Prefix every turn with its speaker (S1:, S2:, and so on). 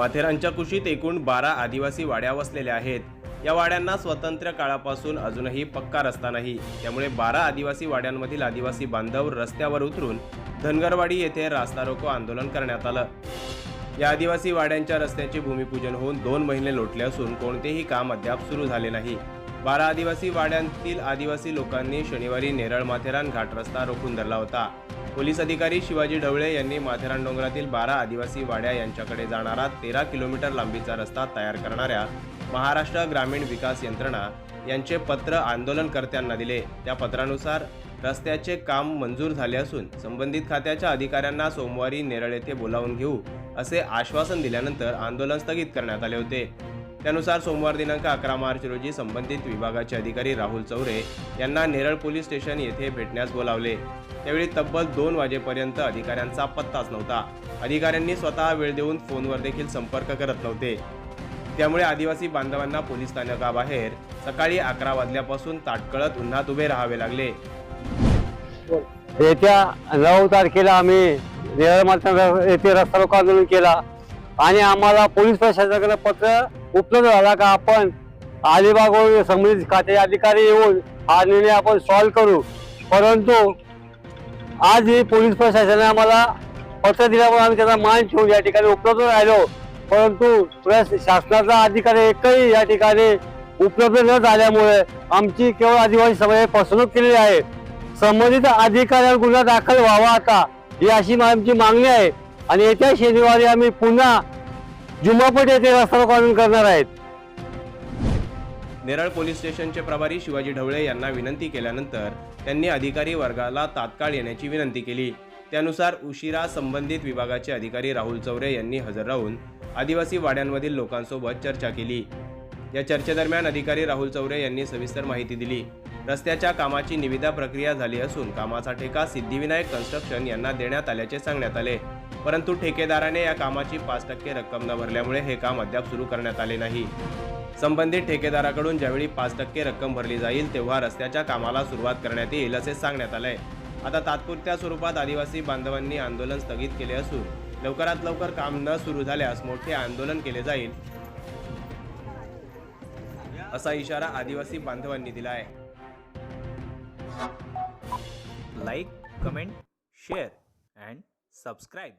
S1: माथेरानच्या कुशीत एकूण बारा आदिवासी वाड्या वसलेल्या आहेत. या वाड्यांना स्वतंत्र काळापासून अजूनही पक्का रस्ता नाही. त्यामुळे बारा आदिवासी वाड्यांमधील आदिवासी बांधव रस्त्यावर उतरून धनगरवाडी येथे रास्ता रोको आंदोलन करण्यात आलं. या आदिवासी वाड्यांच्या रस्त्याचे भूमिपूजन होऊन दोन महिने लोटले असून कोणतेही काम अद्याप सुरू झाले नाही. बारा आदिवासी वाड्यांतील आदिवासी लोकांनी शनिवारी नेरळ माथेरान घाट रस्ता रोखून धरला होता. पोलीस अधिकारी शिवाजी ढवळे यांनी माथेरान डोंगरातील बारा आदिवासी वाड्या यांच्याकडे जाणारा तेरा किलोमीटर लांबीचा रस्ता तयार करणाऱ्या महाराष्ट्र ग्रामीण विकास यंत्रणा यांचे पत्र आंदोलनकर्त्यांना दिले. त्या पत्रानुसार रस्त्याचे काम मंजूर झाले असून संबंधित खात्याच्या अधिकाऱ्यांना सोमवारी नेरळ येथे बोलावून घेऊ असे आश्वासन दिल्यानंतर आंदोलन स्थगित करण्यात आले होते. त्यानुसार सोमवार दिनांक अकरा मार्च रोजी संबंधित विभागाचे अधिकारी राहुल चौरे यांना नेरळ पोलीस स्टेशन येथे भेटण्यास बोलावले. त्यावेळी तब्बल दोन वाजेपर्यंत अधिकाऱ्यांचा पत्ताच नव्हता. अधिकाऱ्यांनी स्वतः वेळ देऊन फोनवर देखील संपर्क करत नव्हते. त्यामुळे आदिवासी बांधवांना पोलीस स्थानकाबाहेर सकाळी अकरा वाजल्यापासून ताटकळत उन्हात उभे राहावे लागले.
S2: येत्या नऊ तारखेला आम्ही नेरळ येथे रस्ता रोको आंदोलन केला. आणि आम्हाला पोलीस प्रशासनाकडे पत्र उपलब्ध झाला का आपण अलिबाग संबंधित खाते अधिकारी येऊन हा निर्णय आपण सॉल्व्ह करू. परंतु आज ही पोलीस प्रशासनाने आम्हाला पत्र दिल्यामुळे आम्ही त्याचा मान ठेवून या ठिकाणी उपलब्ध राहिलो. परंतु शासनाचा अधिकारी एकही या ठिकाणी उपलब्ध न झाल्यामुळे आमची केवळ आदिवासी समाजाने फसवणूक केलेली आहे. संबंधित अधिकाऱ्यांवर गुन्हा दाखल व्हावा आता ही अशी आमची मागणी आहे. आणि येत्या शनिवारी आम्ही पुन्हा जुमापट येथे रस्ता रोको करणार आहेत.
S1: नेरळ पोलीस स्टेशनचे प्रभारी शिवाजी ढवळे यांना विनंती केल्यानंतर त्यांनी अधिकारी वर्गाला तात्काळ येण्याची विनंती केली. त्यानुसार उशिरा संबंधित विभागाचे अधिकारी राहुल चौरे यांनी हजर राहून आदिवासी वाड्यांमधील लोकांसोबत चर्चा केली. या चर्चेदरम्यान अधिकारी राहुल चौरे यांनी सविस्तर माहिती दिली. रस्त्याच्या कामाची निविदा प्रक्रिया झाली असून कामाचा ठेका सिद्धिविनायक कन्स्ट्रक्शन यांना देण्यात आल्याचे सांगण्यात आले. परंतु ठेकेदाराने या कामाची पाच टक्के रक्कम न भरल्यामुळे हे काम अद्याप सुरू करण्यात आले नाही. संबंधित ठेकेदाराकडून ज्यावेळी पाच टक्के रक्कम भरली जाईल तेव्हा रस्त्याच्या कामाला सुरुवात करण्यात येईल असे सांगण्यात आलंय. आता तात्पुरत्या स्वरूपात आदिवासी बांधवांनी आंदोलन स्थगित केले असून लवकरात लवकर काम न सुरू झाल्यास मोठे आंदोलन केले जाईल असा इशारा आदिवासी बांधवांनी दिला आहे.
S3: Like comment share and subscribe.